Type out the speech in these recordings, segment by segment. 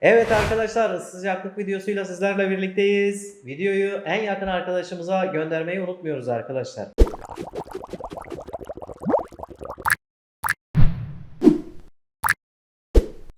Evet arkadaşlar sıcaklık videosuyla sizlerle birlikteyiz. Videoyu en yakın arkadaşımıza göndermeyi unutmuyoruz arkadaşlar.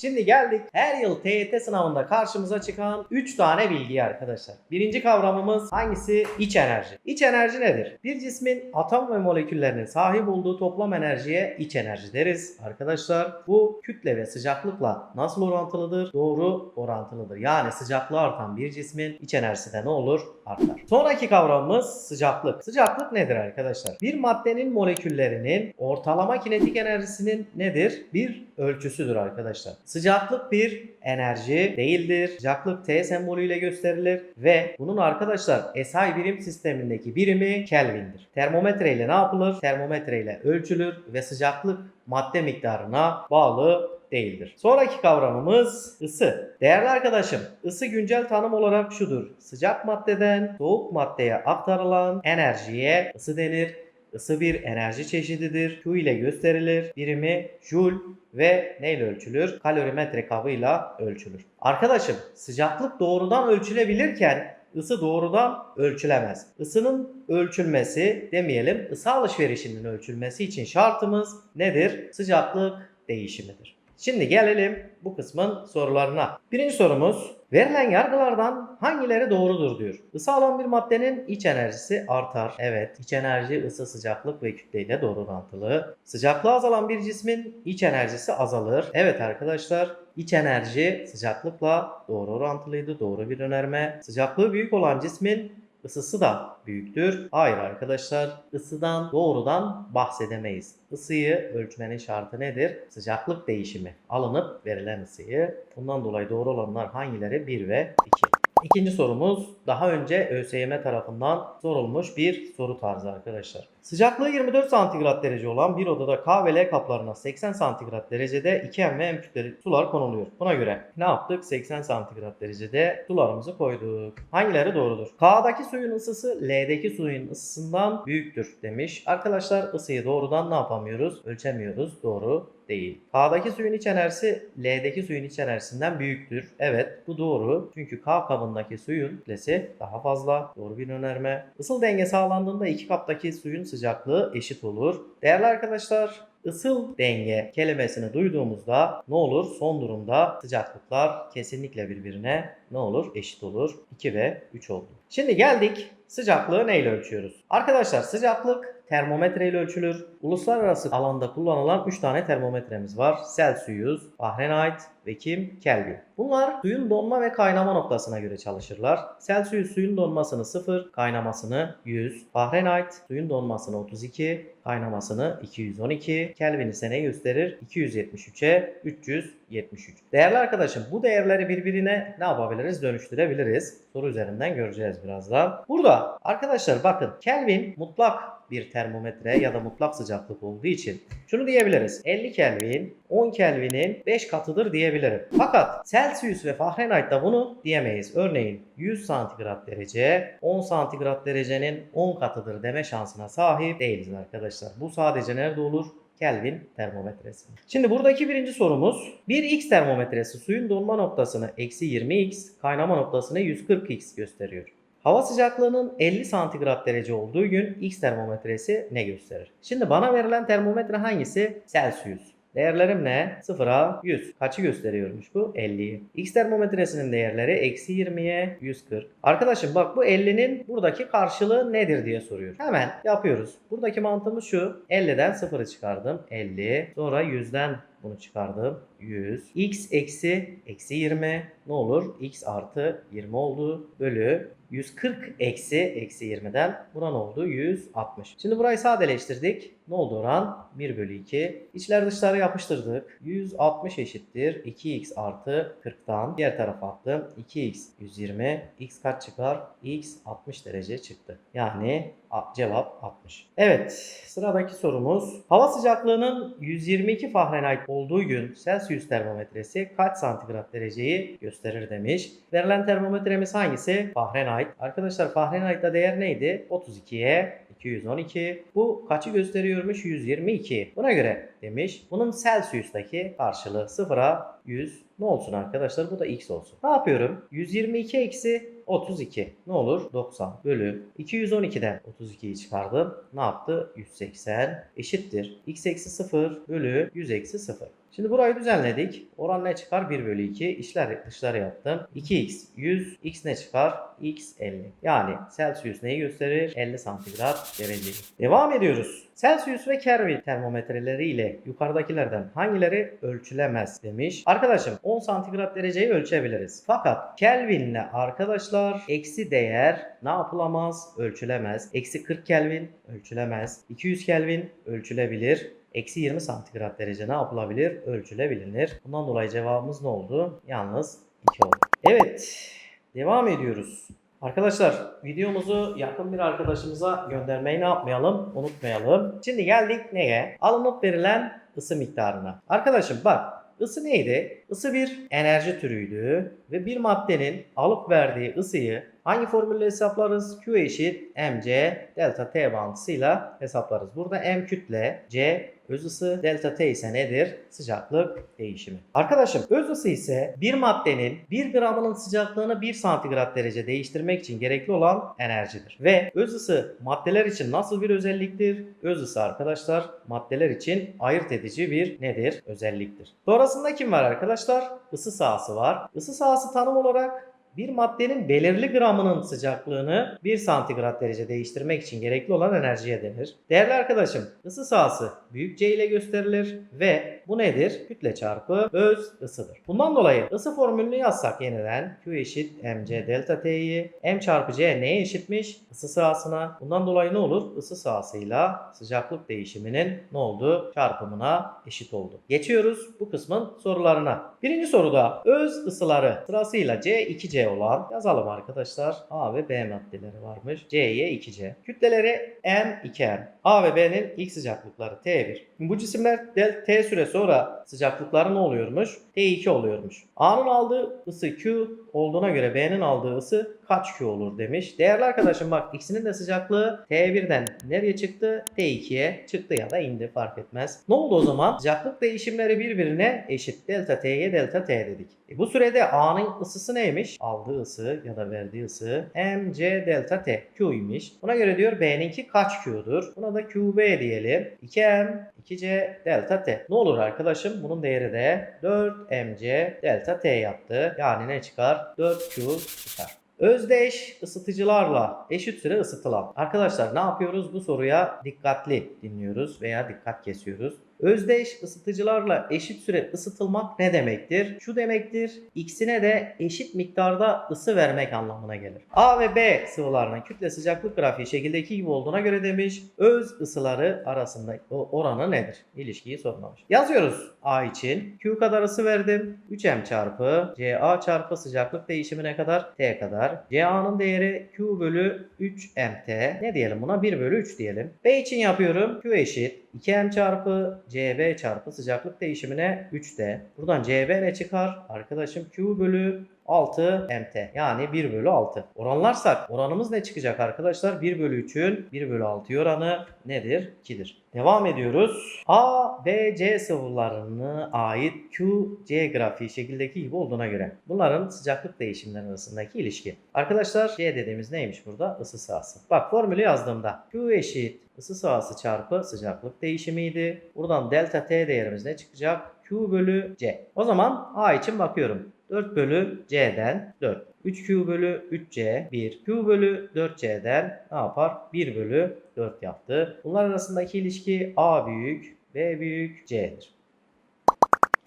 Şimdi geldik her yıl TYT sınavında karşımıza çıkan 3 tane bilgi arkadaşlar. Birinci kavramımız hangisi? İç enerji. İç enerji nedir? Bir cismin atom ve moleküllerinin sahip olduğu toplam enerjiye iç enerji deriz. Arkadaşlar bu kütle ve sıcaklıkla nasıl orantılıdır? Doğru orantılıdır. Yani sıcaklığı artan bir cismin iç enerjisi de ne olur? Artar. Sonraki kavramımız sıcaklık. Sıcaklık nedir arkadaşlar? Bir maddenin moleküllerinin ortalama kinetik enerjisinin nedir? Bir ölçüsüdür arkadaşlar. Sıcaklık bir enerji değildir. Sıcaklık T sembolüyle gösterilir ve bunun arkadaşlar SI birim sistemindeki birimi Kelvin'dir. Termometre ile ne yapılır? Termometre ile ölçülür ve sıcaklık madde miktarına bağlı değildir. Sonraki kavramımız ısı. Değerli arkadaşım, ısı güncel tanım olarak şudur. Sıcak maddeden soğuk maddeye aktarılan enerjiye ısı denir. Isı bir enerji çeşididir. Q ile gösterilir. Birimi Joule ve neyle ölçülür? Kalorimetre kabıyla ölçülür. Arkadaşım sıcaklık doğrudan ölçülebilirken ısı doğrudan ölçülemez. Isının ölçülmesi demeyelim ısı alışverişinin ölçülmesi için şartımız nedir? Sıcaklık değişimidir. Şimdi gelelim bu kısmın sorularına. Birinci sorumuz verilen yargılardan hangileri doğrudur diyor. Isı alan bir maddenin iç enerjisi artar. Evet iç enerji ısı sıcaklık ve kütleyle doğru orantılı. Sıcaklığı azalan bir cismin iç enerjisi azalır. Evet arkadaşlar iç enerji sıcaklıkla doğru orantılıydı. Doğru bir önerme. Sıcaklığı büyük olan cismin ısısı da büyüktür. Hayır arkadaşlar ısıdan doğrudan bahsedemeyiz. Isıyı ölçmenin şartı nedir? Sıcaklık değişimi. Alınıp verilen ısıyı. Bundan dolayı doğru olanlar hangileri? 1 ve 2. İkinci sorumuz daha önce ÖSYM tarafından sorulmuş bir soru tarzı arkadaşlar. Sıcaklığı 24 santigrat derece olan bir odada K ve L kaplarına 80 santigrat derecede 2 M ve M kütleli sular konuluyor. Buna göre ne yaptık? 80 santigrat derecede sularımızı koyduk. Hangileri doğrudur? K'daki suyun ısısı L'deki suyun ısısından büyüktür demiş. Arkadaşlar ısıyı doğrudan ne yapamıyoruz? Ölçemiyoruz. Doğru değil. K'daki suyun iç enerjisi L'deki suyun iç enerjisinden büyüktür. Evet bu doğru. Çünkü K kabındaki suyun kütlesi daha fazla. Doğru bir önerme. Isıl denge sağlandığında iki kaptaki suyun sıcaklığı eşit olur. Değerli arkadaşlar ısıl denge kelimesini duyduğumuzda ne olur? Son durumda sıcaklıklar kesinlikle birbirine ne olur? Eşit olur. 2 ve 3 oldu. Şimdi geldik sıcaklığı neyle ölçüyoruz? Arkadaşlar sıcaklık termometre ile ölçülür. Uluslararası alanda kullanılan 3 tane termometremiz var. Celsius, Fahrenheit ve kim? Kelvin. Bunlar suyun donma ve kaynama noktasına göre çalışırlar. Celsius suyun donmasını 0, kaynamasını 100. Fahrenheit suyun donmasını 32, kaynamasını 212. Kelvin ise ne gösterir? 273'e 373. Değerli arkadaşım bu değerleri birbirine ne yapabiliriz? Dönüştürebiliriz. Soru üzerinden göreceğiz birazdan. Burada arkadaşlar bakın Kelvin mutlak bir termometre ya da mutlak sıcaklık olduğu için şunu diyebiliriz. 50 Kelvin 10 Kelvin'in 5 katıdır diyebilirim. Fakat Celsius ve Fahrenheit'ta bunu diyemeyiz. Örneğin 100 santigrat derece 10 santigrat derecenin 10 katıdır deme şansına sahip değiliz arkadaşlar. Bu sadece nerede olur? Kelvin termometresi. Şimdi buradaki birinci sorumuz bir X termometresi suyun donma noktasını eksi 20X kaynama noktasını 140X gösteriyor. Hava sıcaklığının 50 santigrat derece olduğu gün X termometresi ne gösterir? Şimdi bana verilen termometre hangisi? Celsius. Değerlerim ne? 0'a 100. Kaçı gösteriyormuş bu? 50'yi. X termometresinin değerleri eksi 20'ye 140. Arkadaşım bak bu 50'nin buradaki karşılığı nedir diye soruyor. Hemen yapıyoruz. Buradaki mantığımız şu. 50'den 0'ı çıkardım. 50. Sonra 100'den bunu çıkardım. 100. X eksi eksi 20 ne olur? X artı 20 oldu. Bölü 140 eksi eksi 20'den buran oldu 160. Şimdi burayı sadeleştirdik. Ne oldu oran? 1 bölü 2. İçler dışları yapıştırdık. 160 eşittir. 2x artı 40'tan. Diğer tarafa attım. 2x 120. x kaç çıkar? x 60 derece çıktı. Yani cevap 60. Evet sıradaki sorumuz. Hava sıcaklığının 122 Fahrenheit olduğu gün Celsius termometresi kaç santigrat dereceyi gösterir demiş. Verilen termometremiz hangisi? Fahrenheit. Arkadaşlar Fahrenheit'ta değer neydi? 32'ye 212. Bu kaçı gösteriyormuş? 122. Buna göre demiş. Bunun Celsius'taki karşılığı sıfıra 100 ne olsun arkadaşlar? Bu da x olsun. Ne yapıyorum? 122 eksi 32. Ne olur? 90 bölü 212'den 32'yi çıkardım. Ne yaptı? 180 eşittir. x eksi 0 bölü 100 eksi 0. Şimdi burayı düzenledik. Oran ne çıkar? 1 bölü 2. İşler dışları yaptım. 2x 100. x ne çıkar? x 50. Yani Celsius neyi gösterir? 50 santigrat dereceyi. Devam ediyoruz. Celsius ve Kelvin termometreleri ile yukarıdakilerden hangileri ölçülemez demiş. Arkadaşım 10 santigrat dereceyi ölçebiliriz. Fakat Kelvin'le arkadaşlar eksi değer ne yapılamaz? Ölçülemez. Eksi 40 Kelvin ölçülemez. 200 Kelvin ölçülebilir. Eksi 20 santigrat derece ne yapılabilir? Ölçülebilir. Bundan dolayı cevabımız ne oldu? Yalnız 2 oldu. Evet. Devam ediyoruz. Arkadaşlar videomuzu yakın bir arkadaşımıza göndermeyi ne yapmayalım? Unutmayalım. Şimdi geldik neye? Alınıp verilen ısı miktarına. Arkadaşım bak ısı neydi? Isı bir enerji türüydü ve bir maddenin alıp verdiği ısıyı hangi formülle hesaplarız? Q eşit mc delta t bağıntısıyla hesaplarız. Burada m kütle, c öz ısı, delta t ise nedir? Sıcaklık değişimi. Arkadaşım öz ısı ise bir maddenin 1 gramının sıcaklığını 1 santigrat derece değiştirmek için gerekli olan enerjidir. Ve öz ısı maddeler için nasıl bir özelliktir? Öz ısı arkadaşlar maddeler için ayırt edici bir nedir? Özelliktir. Sonrasında kim var arkadaşlar? Isı sahası var. Isı sahası tanım olarak bir maddenin belirli gramının sıcaklığını 1 santigrat derece değiştirmek için gerekli olan enerjiye denir. Değerli arkadaşım, ısı sahası büyük C ile gösterilir ve bu nedir? Kütle çarpı öz ısıdır. Bundan dolayı ısı formülünü yazsak yeniden Q eşit mc delta t'yi m çarpı c neye eşitmiş? Isı sahasına. Bundan dolayı ne olur? Isı sahasıyla sıcaklık değişiminin ne oldu? Çarpımına eşit oldu. Geçiyoruz bu kısmın sorularına. Birinci soruda öz ısıları sırasıyla C 2C olan yazalım arkadaşlar. A ve B maddeleri varmış. C'ye 2C. Kütleleri M 2M. A ve B'nin ilk sıcaklıkları T1. Bu cisimler del T süre sonra sıcaklıkları ne oluyormuş? T2 oluyormuş. A'nın aldığı ısı Q olduğuna göre B'nin aldığı ısı kaç Q olur demiş. Değerli arkadaşım bak ikisinin de sıcaklığı T1'den nereye çıktı? T2'ye çıktı ya da indi fark etmez. Ne oldu o zaman? Sıcaklık değişimleri birbirine eşit. Delta T'ye delta T dedik. E bu sürede A'nın ısısı neymiş? Aldığı ısı ya da verdiği ısı mc delta T Q'ymiş. Buna göre diyor B'ninki kaç Q'dur? Buna da QB diyelim. 2M 2C delta T. Ne olur arkadaşım? Bunun değeri de 4 mc delta T yaptı. Yani ne çıkar? 4Q çıkar. Özdeş ısıtıcılarla eşit süre ısıtılan. Arkadaşlar ne yapıyoruz? Bu soruya dikkatli dinliyoruz veya dikkat kesiyoruz. Özdeş ısıtıcılarla eşit süre ısıtılmak ne demektir? Şu demektir. İkisine de eşit miktarda ısı vermek anlamına gelir. A ve B sıvılarının kütle sıcaklık grafiği şekildeki gibi olduğuna göre demiş. Öz ısıları arasında oranı nedir? İlişkiyi sormamış. Yazıyoruz. A için Q kadar ısı verdim. 3M çarpı CA çarpı sıcaklık değişimine kadar T kadar. CA'nın değeri Q bölü 3MT. Ne diyelim buna? 1 bölü 3 diyelim. B için yapıyorum. Q eşit 2M çarpı CB çarpı sıcaklık değişimine 3D. Buradan CB ne çıkar? Arkadaşım Q bölü 6 MT. Yani 1 bölü 6. Oranlarsak oranımız ne çıkacak arkadaşlar? 1 bölü 3'ün 1 bölü 6 oranı nedir? 2'dir. Devam ediyoruz. A, B, C sıvılarına ait Q, C grafiği şekildeki gibi olduğuna göre bunların sıcaklık değişimleri arasındaki ilişki. Arkadaşlar C dediğimiz neymiş burada? Isı sahası. Bak formülü yazdığımda Q eşit ısı sahası çarpı sıcaklık değişimiydi. Buradan delta T değerimiz ne çıkacak? Q bölü C. O zaman A için bakıyorum. 4 bölü C'den 4. 3Q bölü 3C 1. Q bölü 4C'den ne yapar? 1 bölü 4 yaptı. Bunlar arasındaki ilişki A büyük, B büyük, C'dir.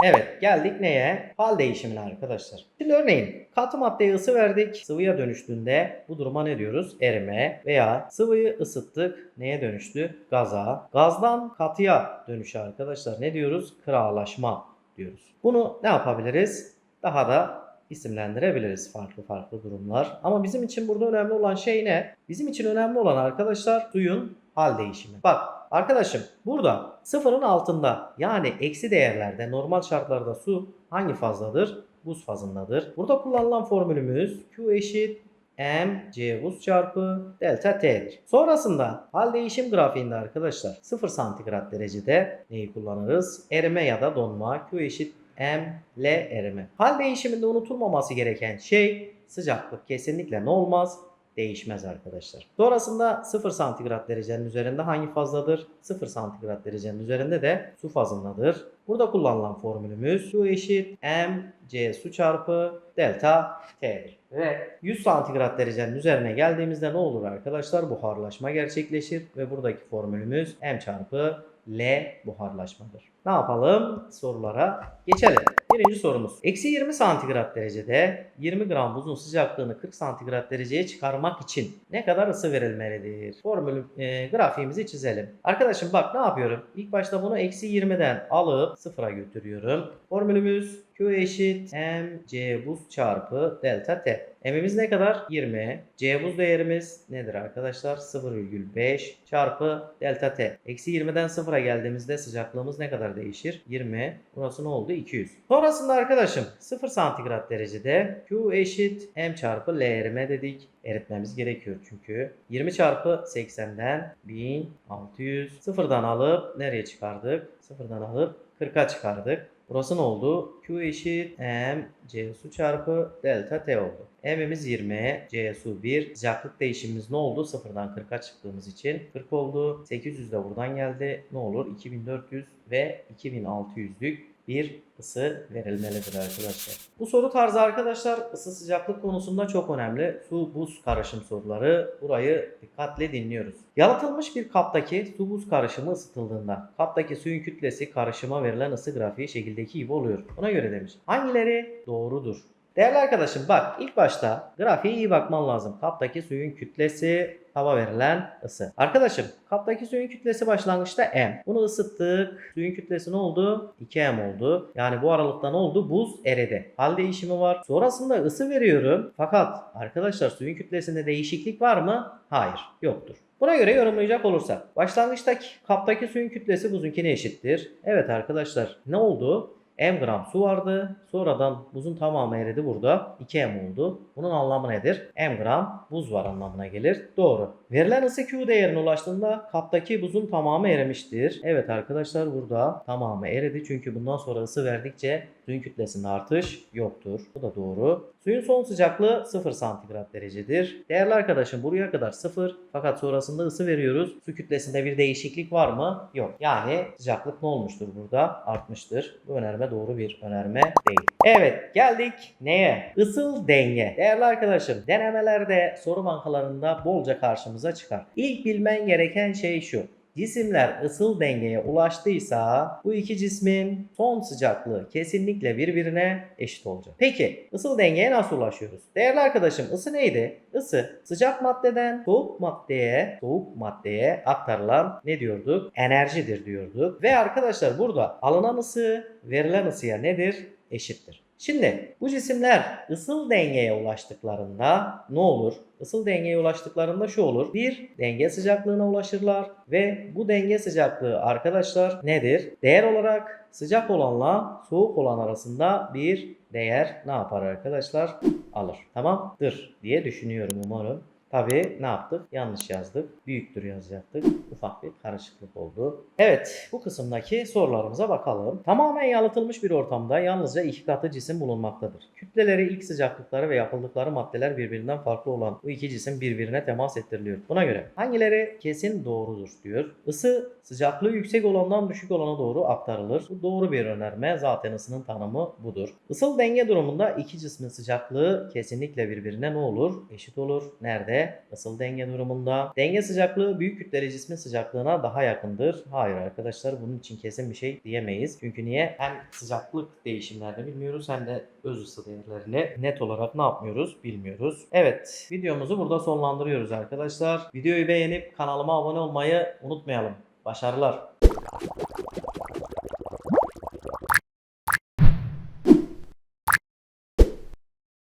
Evet geldik neye? Hal değişimine arkadaşlar. Şimdi örneğin katı maddeye ısı verdik. Sıvıya dönüştüğünde bu duruma ne diyoruz? Erime veya sıvıyı ısıttık. Neye dönüştü? Gaza. Gazdan katıya dönüşü arkadaşlar ne diyoruz? Kıralaşma diyoruz. Bunu ne yapabiliriz? Daha da isimlendirebiliriz farklı farklı durumlar. Ama bizim için burada önemli olan şey ne? Bizim için önemli olan arkadaşlar suyun hal değişimi. Bak arkadaşım burada sıfırın altında yani eksi değerlerde normal şartlarda su hangi fazdadır? Buz fazındadır. Burada kullanılan formülümüz Q eşit m c buz çarpı delta t'dir. Sonrasında hal değişim grafiğinde arkadaşlar 0 santigrat derecede neyi kullanırız? Erime ya da donma Q eşit m L erime. Hal değişiminde unutulmaması gereken şey sıcaklık kesinlikle ne olmaz? değişmez arkadaşlar. Sonrasında 0 santigrat derecenin üzerinde hangi fazladır? 0 santigrat derecenin üzerinde de su fazındadır. Burada kullanılan formülümüz su eşit m su çarpı delta t'dir. Ve 100 santigrat derecenin üzerine geldiğimizde ne olur arkadaşlar? Buharlaşma gerçekleşir ve buradaki formülümüz m çarpı L buharlaşmadır. Ne yapalım? Sorulara geçelim. Birinci sorumuz. Eksi 20 santigrat derecede 20 gram buzun sıcaklığını 40 santigrat dereceye çıkarmak için ne kadar ısı verilmelidir? Formülü e, grafiğimizi çizelim. Arkadaşım bak ne yapıyorum? İlk başta bunu eksi 20'den alıp sıfıra götürüyorum. Formülümüz Q eşit m c buz çarpı delta t. M'imiz ne kadar? 20. C buz değerimiz nedir arkadaşlar? 0,5 çarpı delta t. Eksi 20'den sıfıra geldiğimizde sıcaklığımız ne kadar değişir? 20. Burası ne oldu? 200. Sonrasında arkadaşım 0 santigrat derecede Q eşit m çarpı L erime dedik. Eritmemiz gerekiyor çünkü. 20 çarpı 80'den 1600. Sıfırdan alıp nereye çıkardık? Sıfırdan alıp 40'a çıkardık. Burası ne oldu? Q eşit m c su çarpı delta t oldu. M'imiz 20, c su 1. Sıcaklık değişimimiz ne oldu? Sıfırdan 40'a çıktığımız için 40 oldu. 800 de buradan geldi. Ne olur? 2400 ve 2600'lük bir ısı verilmelidir arkadaşlar. Bu soru tarzı arkadaşlar ısı sıcaklık konusunda çok önemli. Su buz karışım soruları. Burayı dikkatle dinliyoruz. Yalıtılmış bir kaptaki su buz karışımı ısıtıldığında kaptaki suyun kütlesi karışıma verilen ısı grafiği şekildeki gibi oluyor. Buna göre demiş. Hangileri doğrudur? Değerli arkadaşım bak ilk başta grafiğe iyi bakman lazım. Kaptaki suyun kütlesi, hava verilen ısı. Arkadaşım kaptaki suyun kütlesi başlangıçta M. Bunu ısıttık. Suyun kütlesi ne oldu? 2M oldu. Yani bu aralıkta ne oldu? Buz eridi. Hal değişimi var. Sonrasında ısı veriyorum. Fakat arkadaşlar suyun kütlesinde değişiklik var mı? Hayır. Yoktur. Buna göre yorumlayacak olursak başlangıçtaki kaptaki suyun kütlesi buzunkine eşittir. Evet arkadaşlar ne oldu? M gram su vardı. Sonradan buzun tamamı eridi burada. 2M oldu. Bunun anlamı nedir? M gram buz var anlamına gelir. Doğru. Verilen ısı Q değerine ulaştığında kaptaki buzun tamamı erimiştir. Evet arkadaşlar burada tamamı eridi. Çünkü bundan sonra ısı verdikçe suyun kütlesinde artış yoktur. Bu da doğru. Suyun son sıcaklığı 0 santigrat derecedir. Değerli arkadaşım buraya kadar 0 fakat sonrasında ısı veriyoruz. Su kütlesinde bir değişiklik var mı? Yok. Yani sıcaklık ne olmuştur burada? Artmıştır. Bu önerme doğru bir önerme değil. Evet geldik neye? Isıl denge. Değerli arkadaşım denemelerde soru bankalarında bolca karşımıza çıkar. İlk bilmen gereken şey şu. Cisimler ısıl dengeye ulaştıysa bu iki cismin son sıcaklığı kesinlikle birbirine eşit olacak. Peki ısıl dengeye nasıl ulaşıyoruz? Değerli arkadaşım ısı neydi? Isı sıcak maddeden soğuk maddeye, soğuk maddeye aktarılan ne diyorduk? Enerjidir diyorduk. Ve arkadaşlar burada alınan ısı verilen ısıya nedir? Eşittir. Şimdi bu cisimler ısıl dengeye ulaştıklarında ne olur? Isıl dengeye ulaştıklarında şu olur. Bir denge sıcaklığına ulaşırlar ve bu denge sıcaklığı arkadaşlar nedir? Değer olarak sıcak olanla soğuk olan arasında bir değer ne yapar arkadaşlar? Alır. Tamamdır diye düşünüyorum umarım. Tabii ne yaptık? Yanlış yazdık. Büyüktür yazacaktık. Ufak bir karışıklık oldu. Evet bu kısımdaki sorularımıza bakalım. Tamamen yalıtılmış bir ortamda yalnızca iki katı cisim bulunmaktadır. Kütleleri, ilk sıcaklıkları ve yapıldıkları maddeler birbirinden farklı olan bu iki cisim birbirine temas ettiriliyor. Buna göre hangileri kesin doğrudur diyor. Isı sıcaklığı yüksek olandan düşük olana doğru aktarılır. Bu doğru bir önerme. Zaten ısının tanımı budur. Isıl denge durumunda iki cismin sıcaklığı kesinlikle birbirine ne olur? Eşit olur. Nerede? Isıl denge durumunda. Denge sıcaklığı büyük kütleli cismin sıcaklığına daha yakındır. Hayır arkadaşlar bunun için kesin bir şey diyemeyiz. Çünkü niye? Hem sıcaklık değişimlerini bilmiyoruz hem de öz ısı değerlerini net olarak ne yapmıyoruz bilmiyoruz. Evet videomuzu burada sonlandırıyoruz arkadaşlar. Videoyu beğenip kanalıma abone olmayı unutmayalım. Başarılar.